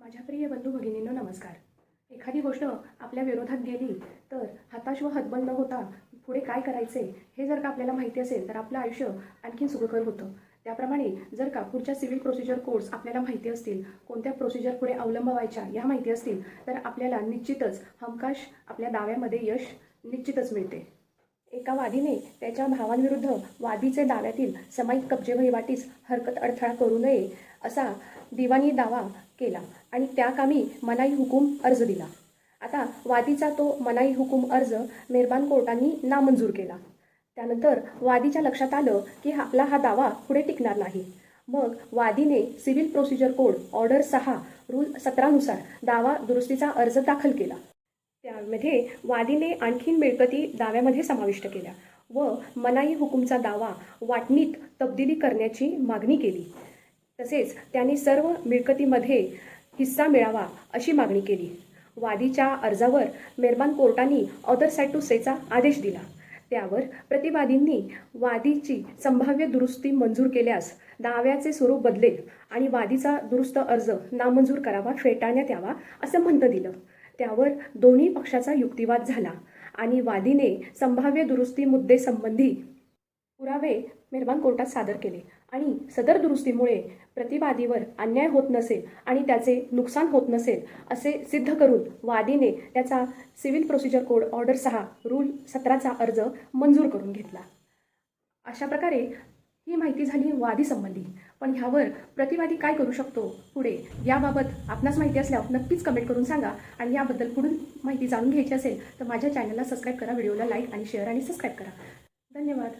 माझ्या प्रिय बंधू भगिनींनो नमस्कार. एखादी गोष्ट आपल्या विरोधात गेली तर हताश व हतबल न होता पुढे काय करायचे हे जर का आपल्याला माहिती असेल तर आपलं आयुष्य आणखीन सुखकर होतं. त्याप्रमाणे जर का पुढच्या सिव्हिल प्रोसिजर कोर्स आपल्याला माहिती असतील कोणत्या प्रोसिजर पुढे अवलंबवायच्या या माहिती असतील तर आपल्याला निश्चितच हमखास आपल्या दाव्यामध्ये यश निश्चितच मिळते. एका वादीने त्याच्या भावांविरुद्ध वादीचे दाव्यातील समायिक कब्जे वहिवाटीस हरकत अडथळा करू नये असा दिवाणी दावा केला आणि त्या कामी मनाई हुकूम अर्ज दिला. आता वादीचा तो मनाई हुकूम अर्ज मेहरबान कोर्टांनी नामंजूर केला. त्यानंतर वादीच्या लक्षात आलं की आपला हा दावा पुढे टिकणार नाही. मग वादीने सिव्हिल प्रोसिजर कोड ऑर्डर सहा रूल सतरानुसार दावा दुरुस्तीचा अर्ज दाखल केला. मध्ये वादीने आणखीन मिळकती दाव्यामध्ये समाविष्ट केल्या व मनाई हुकुमचा दावा वाटणीत तब्दिली करण्याची मागणी केली. तसेच त्यांनी सर्व मिळकतीमध्ये हिस्सा मिळावा अशी मागणी केली. वादीच्या अर्जावर मेहरबान कोर्टाने ऑदर साईड टू सेचा आदेश दिला. त्यावर प्रतिवादींनी वादीची संभाव्य दुरुस्ती मंजूर केल्यास दाव्याचे स्वरूप बदलेल आणि वादीचा दुरुस्त अर्ज नामंजूर करावा फेटाळण्यात यावा असं म्हणणं दिलं. त्यावर दोन्ही पक्षाचा युक्तिवाद झाला आणि वादीने संभाव्य दुरुस्ती मुद्देसंबंधी पुरावे मेहरबान कोर्टात सादर केले आणि सदर दुरुस्तीमुळे प्रतिवादीवर अन्याय होत नसेल आणि त्याचे नुकसान होत नसेल असे सिद्ध करून वादीने त्याचा सिव्हिल प्रोसिजर कोड ऑर्डर सहा रूल सतराचा अर्ज मंजूर करून घेतला. अशा प्रकारे ही माहिती झाली वादी संबंधी पण ह्यावर प्रतिवादी काय करू शकतो? पुढे याबाबत आपणास माहिती असल्यावर नक्कीच कमेंट करून सांगा. आणि याबद्दल पुढील माहिती जाणून घ्यायची असेल तर माझ्या चॅनलला सबस्क्राईब करा व्हिडिओला लाईक आणि शेअर आणि सबस्क्राईब करा. धन्यवाद.